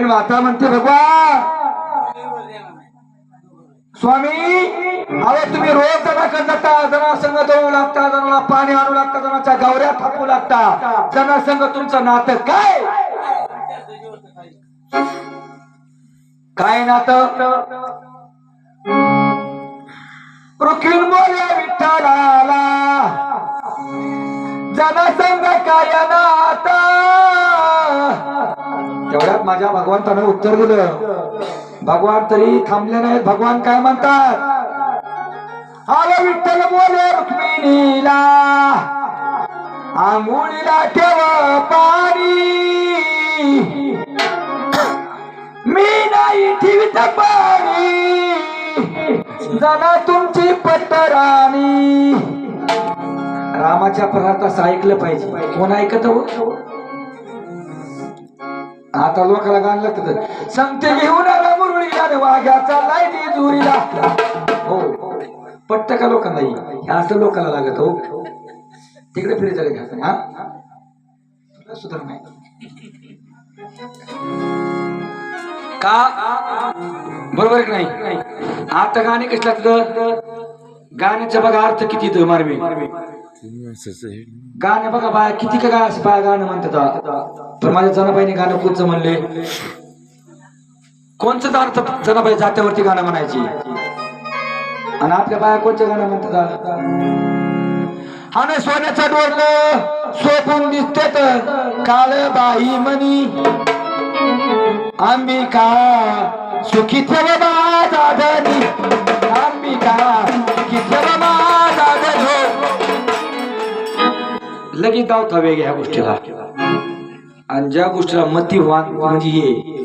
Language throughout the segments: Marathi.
ऐन माता म्हणते भगवान. स्वामी अरे तुम्ही रोज जणाकडे करता जना संघ दळू लागता जणाला पाणी आणू लागता जणाच्या गवऱ्या थापू लागता. जना संघ तुमचं नातं काय? काय नातं? रुखीन बोल्या विठ्ठलाला. जनसंघ काय नाता? माझ्या भगवंतानं उत्तर दिलं. भगवान तरी थांबले नाहीत. भगवान काय म्हणतात? आलो विठ्ठल बोले रुक्मिणीला. आंघोळीला ठेव पाणी. मी नाही ठेवित पाणी. जाना तुमची पत्तराणी. रामाच्या प्रहात असं ऐकलं पाहिजे. कोण ऐकत हो? आता लोकाला गाणं लागतं संगते घेऊन आला मुरळीला आणि वाघ्याचा लायनी जुरीला हो. पट्ट का लोकांना हे? असं लोकांना लागत हो. तिकडे फिरे झाले का हा? तुला सुधार नाही का? बरोबर आहे की नाही? आता गाणे कसं लागतं गाण्याचा बघा अर्थ किती येतो गाणं बघा बाया किती का असं बाया गाणं म्हणतात तर माझ्या जनाबाईने गाणं कोणचं म्हणले कोणचं अर्थ जनाबाई जात्यावरती गाणं म्हणायची? आणि आपल्या बाया कोणचं गाणं म्हणतात आणि सोन्याचा डोरलं सोपून दिसते काळ बाई म्हणी. आम्ही का सुखी ठेव माझा लगेच गावता वेग ह्या गोष्टीला. आणि ज्या गोष्टीला मती व्हा म्हणजे हे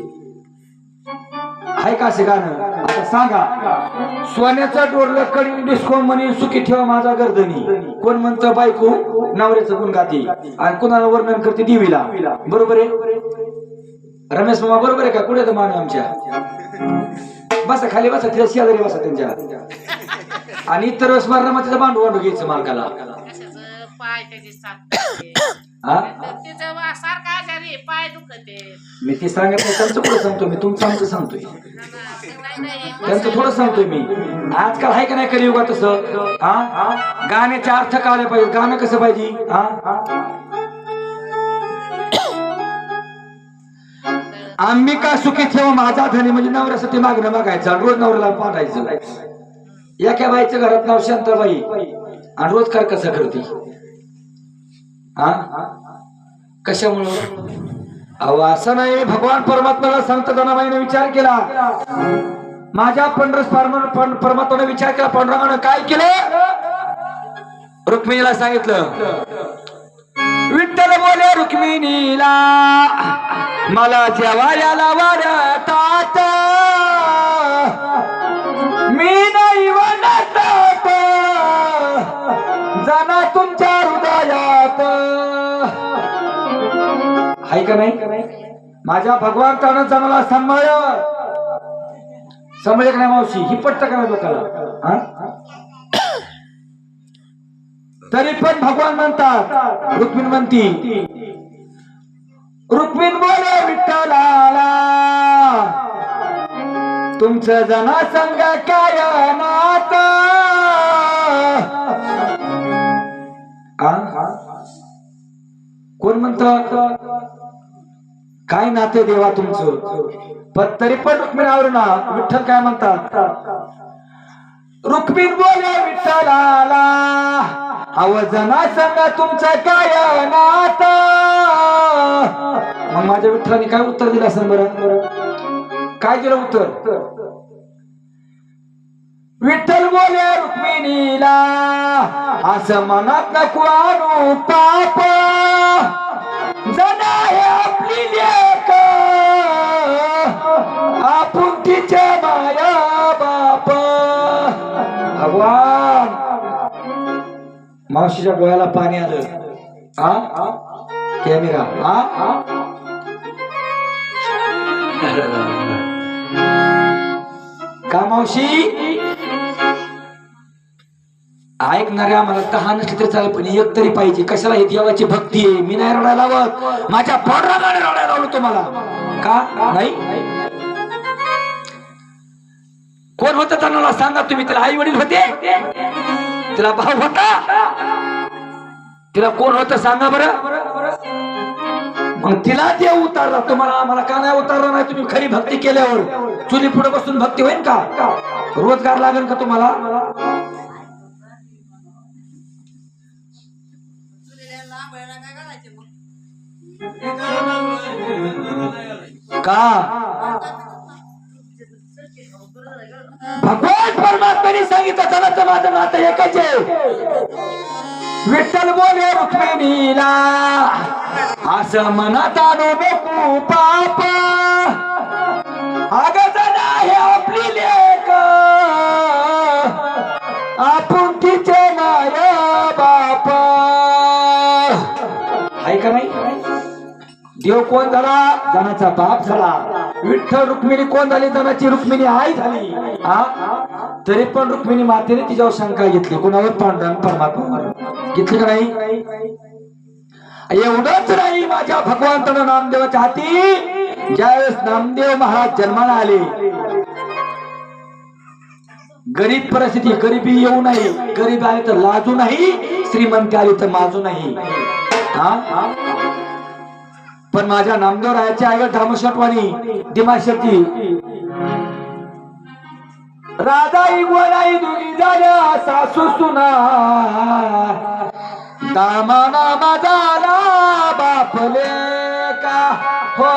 आहे. का असे गाणं. आता सांगा. सोन्याचा डोरलं कडी डिस्को म्हणे सुखी ठेवा माझा गर्दनी. कोण म्हणतं बायको नवऱ्याचं गुण गाते. आणि कोणाला वर्णन करते देवीला. बरोबर आहे? रमेश मामा बरोबर आहे का? कुठे तर मान आमच्या? बसा खाली बसा तिला शेजारी बसा त्यांच्या. आणि इतर वेळेस मारणं तिचं भांडू भांडू घ्यायचं मालकाला. पाय त्याची साथ तिचं सारखं आजारी पाय दुखते मी ते सांगत त्यांचं पुढे सांगतो मी तुमचं आमचं सांगतोय. त्यांचं थोडं सांगतोय मी. आजकाल आहे का नाही कलियुगात तसं? हा? गाण्याचे अर्थ कळले पाहिजे गाणं कसं पाहिजे? हा? आम्ही का सुखी ठेवा? माझा धनी म्हणजे नवऱ्यासाठी मागणं मागायचं रोज नवऱ्याला पाठायचं एका बाईच्या घरात नाव शांताबाई. अनुवादकार कसा करते? हा? कशामुळं? अहो असं नाही. भगवान परमात्म्याला संत जनाबाईने विचार केला. माझ्या पंढरस परमात्माने विचार केला. पांडुरंगानं काय केलं? रुक्मिणीला सांगितलं विठ्ठल बोले रुक्मिणीला मला जेवायला ताता का नाही? माझ्या भगवंतानं जनाला सांभाळ. सांभाळ का नाही मावशी? ही पट्ट करा लोकांना तरी पण भगवान म्हणतात रुक्मिण म्हणती रुक्मिण बोले विठ्ठलाला तुमचं जना संग काय नात कोण म्हणत? काय नाते देवा तुमचं? पण तरी पण रुक्मिणावर ना विठ्ठल काय म्हणतात? रुक्मिण बोले विठ्ठलाला अवजना सांगा तुमचा काय नाता? मग माझ्या विठ्ठलाने काय उत्तर दिलं असं बरं? काय दिलं उत्तर? विठ्ठल बोले रुक्मिणीला असं मनात नको आणू पापा. माया बाप भगवान. मावशीच्या डोळ्याला पाणी आलं. हा? कॅमेरा. हा? का मावशी? ऐकणाऱ्या मला तहान नसली तरी चालेल पण एक तरी पाहिजे. कशाला हे देवाची भक्ती आहे? मी नाही रडायला लावत. माझ्या पोटरागाने रडायला लावलो तुम्हाला. का? नाही? कोण होत त्यांना सांगा तुम्ही? तिला आई वडील होते? तिला भाऊ होता? तिला कोण होत सांगा बरं? मग तिला देव उतारला तुम्हाला मला का नाही उतारला नाही? तुम्ही खरी भक्ती केल्यावर. चुली पुढे बसून भक्ती होईल का? रोजगार लागेल का तुम्हाला? का? भगवान परमात्म्याने सांगितलं चला तर माझं नातं एकच. आहे विठ्ठल बोले रुक्मिणीला. असं म्हणत आणू नको पाप. अग जरा हे आपली लेख. आपण तिचे नाय बाप. आहे का नाही देव कोण झाला? जनाचा बाप झाला. विठ्ठल रुक्मिणी कोण झाली? धनाची रुक्मिणी आई झाली. हा? तरी पण रुक्मिणी मातेने तिच्यावर शंका घेतली. कोणावर? पांडुरंग परमात्मा घेतली का नाही? एवढंच नाही. माझ्या भगवंतानं नामदेवाच्या हाती ज्यावेळेस नामदेव महाराज जन्माला आले गरीब परिस्थिती गरिबी येऊ नाही गरीब आले तर लाजू नाही. श्रीमंत आले तर माजू नाही. हा? पण माझ्या नामदेव रायाची आई धामशटवाणी दिमाशती राधा गोलाई दुगी झाल्या सासू सुना. दामाना माझा बापले का? हो.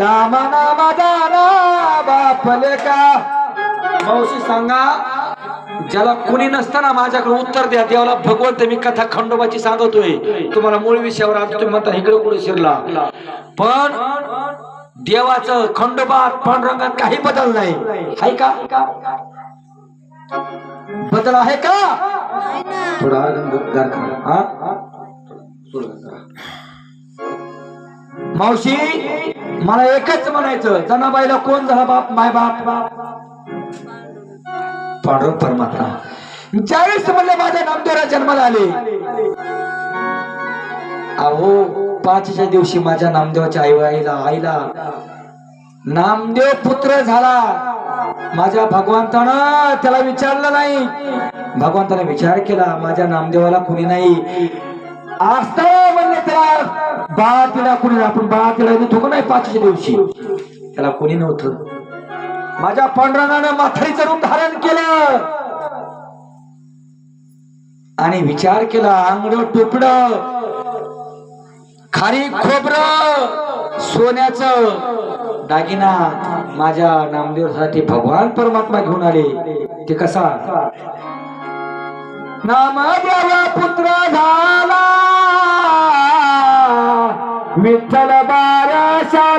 दामाना माझा बापले का? मावशी सांगा ज्याला कुणी नसताना माझ्याकडे उत्तर द्या देवाला भगवंत मी कथा खंडोबाची सांगतोय. तुम्हाला मूळ विषयावर आज तुम्ही म्हणता इकडे कुठे शिरला? पण देवाचं खंडोबात पांडुरंगात काही बदल नाही. आहे का? बदल आहे का? थोडा हा? मावशी मला एकच म्हणायचं जनाबाईला कोण झाला बाप? माय बाप. पांडुरंग परमात्मा. ज्यावेळेस म्हणले माझ्या नामदेवरा जन्माला आले अहो पाचच्या दिवशी माझ्या नामदेवाच्या आई आईला आईला नामदेव पुत्र झाला. माझ्या भगवंतानं त्याला विचारलं नाही. भगवंताने विचार केला माझ्या नामदेवाला कुणी नाही. असत म्हणले त्याला बाळ तिला कुणी आपण बाळ तिला देतो नाही पाचच्या दिवशी. त्याला कोणी नव्हतं. माझ्या पांडुरंगानं माथारीचं रूप धारण केलं. आणि विचार केला आंगड टोपड खारी खोबर. सोन्याच. दागिना माझ्या नामदेवासाठी भगवान परमात्मा घेऊन आले. ते कसा? नामदेवा पुत्र झाला. विठ्ठल बारशाला